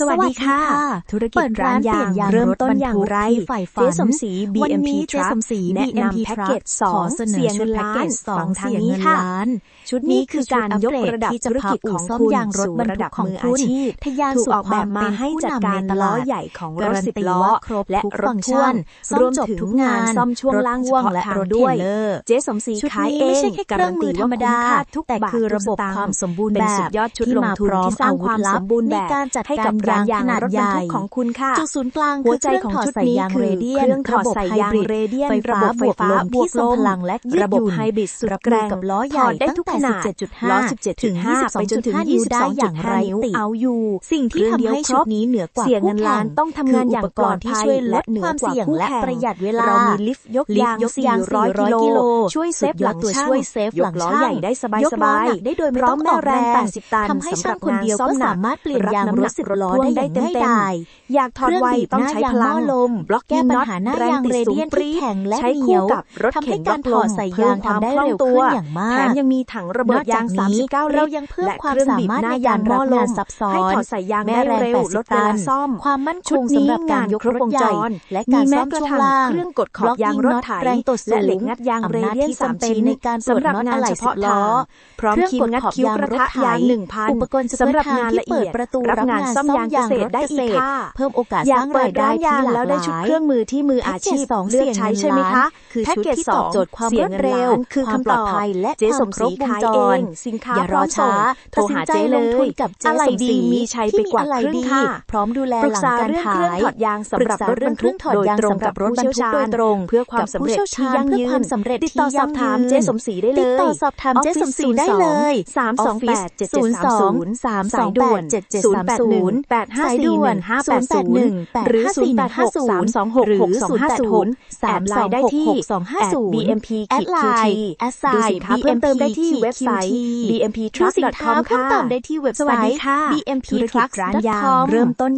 สวัสดีค่ะ ธุรกิจร้านยางเริ่มต้นอย่างไรใฝ่ฝันเจ๊สมศรีวัน BMP นี้เจ๊ Truck สมศรีแนะ BMP นำแพ็กเกจ Truck สองขอเสนอเสียชุเงิดนแพ็กล้าเกนจสองฟัทางเสียนี้เงินค่ะล้านชุดนี้คือการยกระดับธุรกิจของซ่อมคุณยางรถสู่บรรระทุดักบของมือคุอาณชีพทะยานถูกสู่ออกแบบมาให้จัดการความเป็นผู้นำในตล้อลาดใหญ่ของรกาถรันสิบตีล้อว่าครบและทุกรฟัถงก์ชัพ่วงนรวมซ่อมจบถึงทุกงางานนซ่อมช่วงรถล่างเฉพ่วงพาะและทางรถด้วยเทรลเลอร์เจ๊สมศรีชุดขายนี้เอไม่งใช่แค่เครื่องมือธรรมดาการันตีว่คุ้มค่ทุกแต่บาทคือทุกระบบสตงความสมบูรณ์เป็นแบบสุดยอดชุดที่ลงมาทุนพร้อมที่สร้างความอาวุธลับสมบูรณ์ในแบบการจัดให้กากับรร้านยางยางขนาดรถบรรทุกใหญ่ของคุณค่ะจุดศูนย์กลางหัวคือใจเครื่องของถอดชุดสายนี้ยางคือเรเดียเคนรื่องถอดระบบสายไฮยางบริดเรเดียนไฟฟ้าระบบไฟฟ้าบวกลมบวกที่ทรงลมพลังและยืดระบบหยุ่นไฮบริดสุดรับแกมืร่องกับล้อใหถญ่อดได้ตั้งทุกแต่ขนาด17.5ล้อ17.5ถึงไปจนถึง22.5นิ้วได้อย่างไร้22.5นิ้วติเอาอยู่ สิ่งที่ทำให้ชุดนี้เหนือกว่าเสียเงินล้านคู่แข่ต้องทำงานอย่างปลอดที่ภัยช่วยลและดเหนืคอวามกว่าเสี่ยงคู่และแข่งประหยัดเวลาเรามีลิฟต์ยกลิฟยางต์ยกยาง400 400กิโลช่วยเซฟหลังตัวช่างช่วยเซฟยหลักงล้อช่างใหญ่ได้สบายยกสล้บาอยหนักได้โดยไม่พร้ต้ออมงแม่ออกแรแรงง80ตันทำให้สำหรับช่างคนเดียวงานซ่อก็มสามารถเปลี่ยนยางรถสิบล้อได้อย่างง่ายดายอยากถอดไวต้องใช้พลังลมบล็อกแก้ปัญหาหน้ายางเรเดียนที่แข็งและใช้เหนีคู่ยวกับรถทำให้เข็นการถอดใส่ยางทำได้เร็วขึ้นอย่างมากแถมยังมีถังระเบิดยางนอกจากนี้39เราลิตรยังเพิ่มและความเครื่องสาบีบมารถหน้าในยาการงรับหม้อลงานมซับซ้อนให้ถอดสายยางแม่ได้แรงเร็ว80ลดเวลาตันซ่อม ความมั่นคงชุดนี้สำหรับการยกงานครบรถใหญ่วงจรและการมีแม้ซ่อมกระช่วงทั่งล่างเครื่องกดขอบยางรถไถแรงตดสูและเหล็กงงัดยางเรอำนาจเดียนที่สามจำเป็นชิ้นในการสำหรับตรวจน็อตงานอะไหล่เฉพาะสิบล้อทางพร้อมเครื่องครีมกดงัดขอบคิ้วยางกระรถทะไถยางหนึ่งพันอุปกรณ์เฉสำพาะหรับทางงานที่ละเอียดเปิดประตูรับงานซ่อมยางเกษตรได้อีกค่ะเพิ่มโอกาสอยาสร้ากงเปิราดยได้ร้านที่ยางหลากแล้วหได้ลาชุดยเครื่องมือที่มืออาชีพแพ็กเกจสองเลือกใช้เสี่ยงเงินใช่ไหมล้านคะคือแพ็กชุดเกจที่สตอองบโจทย์ความเสีรวดเร็วงินล้านคือความคำปลตออดบภัยและเจ๊คสวามมคศรรีบวงขายจเอรงสินค้าอย่าพรร้ออมช้าส่งโทรหาเจ๊เลตัดสินใจลงทุยนกับเจอะไรสมศดีรีมีชัยไปที่กว่าอะไรครึ่งดีค่ะพร้อมดูแลปรึกหลังษาการเรื่องขาเครื่องยถอดยางสำหรับรถบรรทุกถอดยางโดยตรงสำหรับรถบรรทุกโดยตรง เพื่อความสำเร็จที่ยั่งยืกับผู้เชี่ยวชาญเพื่อความสำเร็จติดต่อที่สอบถามยั่งยืนเจ๊สมศรีได้เลยติดต่อสอบถามเจ๊สมศรีได้เลยสามสองแปดเจ็ดเจ็ดสามศูนย์สามสายด่วนเจ็ดเจ็ดศูนสาย์มแปดศูหนึ่งนย์แปดห้าสายสี่ด่หวนนึ่งห้าแปดศูนย์081หรือศูนย์แปดหกสามสองหกหรือหกสองห้าศูนย์086แอดไลน์ได้ที่326 BMP แอดไลน์แอดดูสินค้าเพิ่มเติมได้ที่เว็บไซต์ดูสินค้า bmptruck.com เพิ่มเติมได้ที่เว็บไซต์สวัสดีค่ะ bmp ธุรกิจร้านยาง trucks.com เริ่มต้น